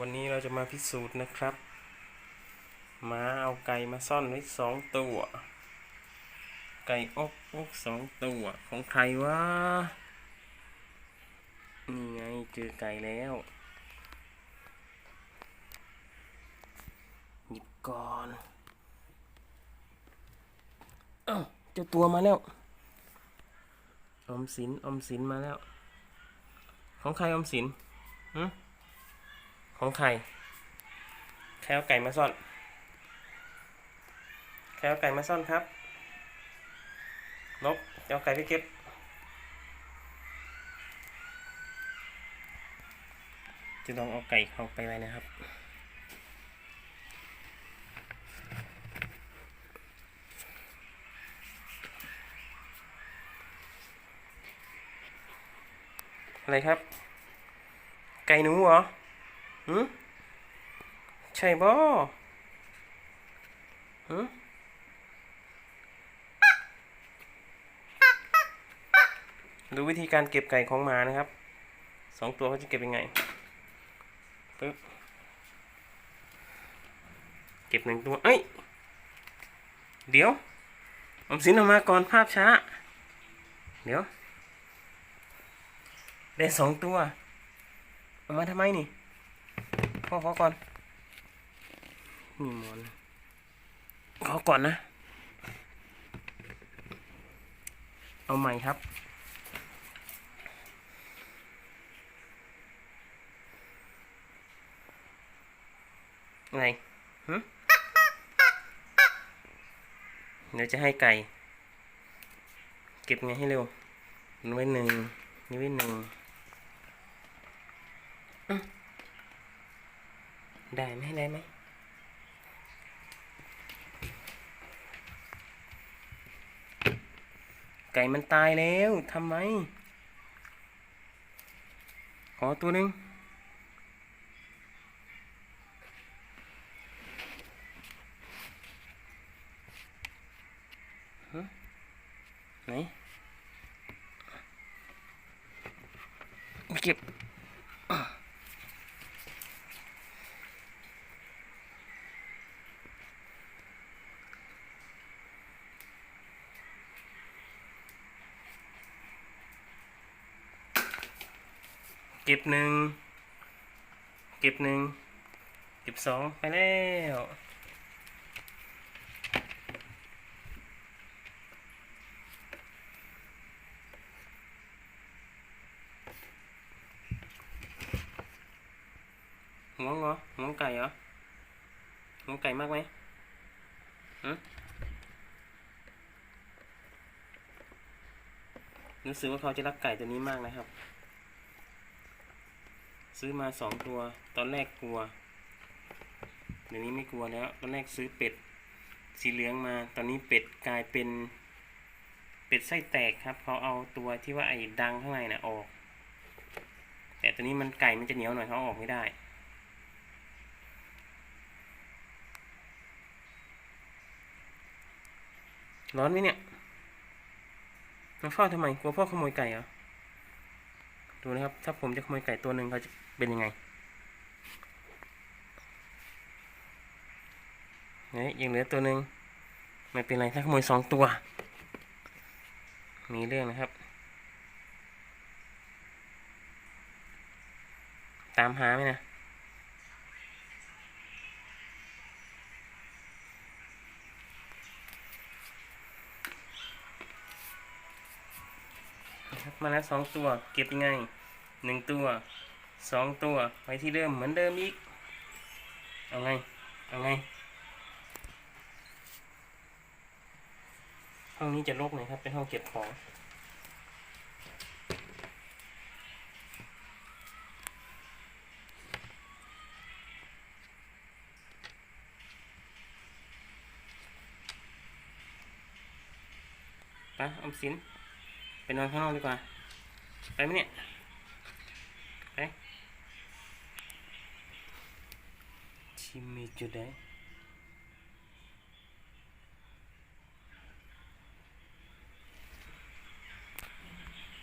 วันนี้เราจะมาพิสูจน์นะครับมาเอาไก่มาซ่อนไว้สองตัว ไก่อกอกสองตัว ของใครวะ นี่ไงเจอไก่แล้ว หยิบก่อนเอ้าเจ้าตัวมาแล้วออมสินออมสินมาแล้ว ของใครออมสินหืม ของใครใครเอาไก่มาซ่อนใครเอาไก่มาซ่อนครับนกจะเอาไก่ไปเก็บจะลองเอาไก่เข้าไปไว้นะครับ อะไรครับ ไก่หนูเหรอ หืมใช่บ่หืมดูวิธีการเก็บไก่ของหมานะครับ สองตัวเขาจะเก็บยังไงปึ๊บเก็บหนึ่งตัว เอ้ย เดี๋ยวออมสินออกมาก่อนภาพช้า เดี๋ยว ได้สองตัวเอามาทำไมนี่ พ่อขอก่อนนี่หมอนขอก่อนนะ เอาใหม่ครับ ไงหึเดี๋ยวจะให้ไก่ เก็บไงให้เร็วนี่ไว้หนึ่งนี่ไว้หนึ่ง ได้ไหมได้ไหมไก่มันตายแล้วทำไม ขอตัวหนึ่งไหนเก็บ เก็บหนึ่งเก็บหนึ่งเก็บสองไปแล้วหัวงเหรอหัวไก่เหรอหัวไก่มากไหมฮะรู้สึกว่าเขาจะรักไก่ตัวนี้มากนะครับ ซื้อมาสองตัว ตอนแรกกลัว เดี๋ยวนี้ไม่กลัวแล้ว ตอนแรกซื้อเป็ด สีเหลืองมา ตอนนี้เป็ดกลายเป็น เป็ดไส้แตกครับ เขาเอาตัวที่ว่าไอ้ดังข้างในน่ะออก แต่ตัวนี้มันไก่มันจะเหนียวหน่อยเขาอาออกไม่ได้ร้อนไหมเนี่ย มาเฝ้าทำไม กลัวพ่อขโมยไก่เหรอ ดูนะครับ ถ้าผมจะขโมยไก่ตัวหนึ่งเขาจะเป็นยังไงเนี่ยยังเหลือตัวหนึ่งไม่เป็นไรถ้าขโมยสองตัว มีเรื่องนะครับ ตามหาไหมนะ มาแล้วสองตัว เก็บยังไงหนึ่งตัวสองตัวไว้ที่เดิมเหมือนเดิมอีก เอาไง เอาไงห้องนี้จะรกหน่อยครับ เป็นห้องเก็บของไปออมสิน ไปนอนข้างนอกดีกว่า ไปไหมเนี่ย ไปชิมิจุดไหน